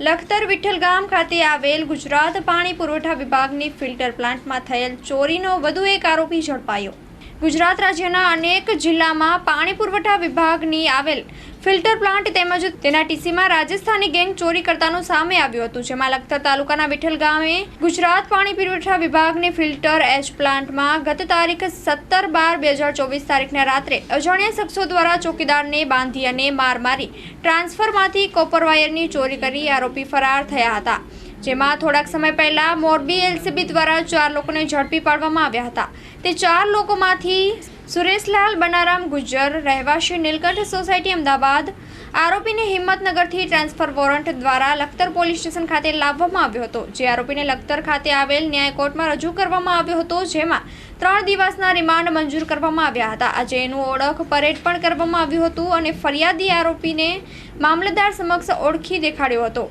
લખતર વિઠ્ઠલ ગામ ખાતે આવેલ ગુજરાત પાણી પુરવઠા વિભાગની ફિલ્ટર પ્લાન્ટમાં થયેલ ચોરીનો વધુ એક આરોપી ઝડપાયો. ગુજરાત રાજ્યના અનેક જિલ્લામાં પાણી પુરવઠા વિભાગની આવેલ ફિલ્ટર પ્લાન્ટ તેમજ તેના ટીસીમાં રાજસ્થાની ગેંગ ચોરી કરતાનું સામે આવ્યું હતું, જેમાં લખતર તાલુકાના વિઠ્ઠલ ગામે ગુજરાત પાણી પુરવઠા વિભાગની ફિલ્ટર એચ પ્લાન્ટમાં ગત તારીખ સત્તર બાર બે હજાર ચોવીસ તારીખના રાત્રે અજાણ્યા શખ્સો દ્વારા ચોકીદારને બાંધી અને માર મારી ટ્રાન્સફરમાંથી કોપર વાયરની ચોરી કરી આરોપી ફરાર થયા હતા. જેમાં થોડાક સમય પહેલા મોરબી એલસીબી દ્વારા ચાર લોકોને ઝડપી પાડવામાં આવ્યા હતા. તે ચાર લોકોમાંથી સુરેશલાલ બનારામ ગુજ્જર, રહેવાસી નીલકંઠ સોસાયટી અમદાવાદ, આરોપીને હિંમતનગરથી ટ્રાન્સફર વોરંટ દ્વારા લખતર પોલીસ સ્ટેશન ખાતે લાવવામાં આવ્યો હતો. જે આરોપીને લખતર ખાતે આવેલ ન્યાય કોર્ટમાં રજૂ કરવામાં આવ્યો હતો, જેમાં ત્રણ દિવસના રિમાન્ડ મંજૂર કરવામાં આવ્યા હતા. આજે એનું ઓળખ પરેડ પણ કરવામાં આવ્યું હતું અને ફરિયાદી આરોપીને મામલતદાર સમક્ષ ઓળખી દેખાડ્યો હતો.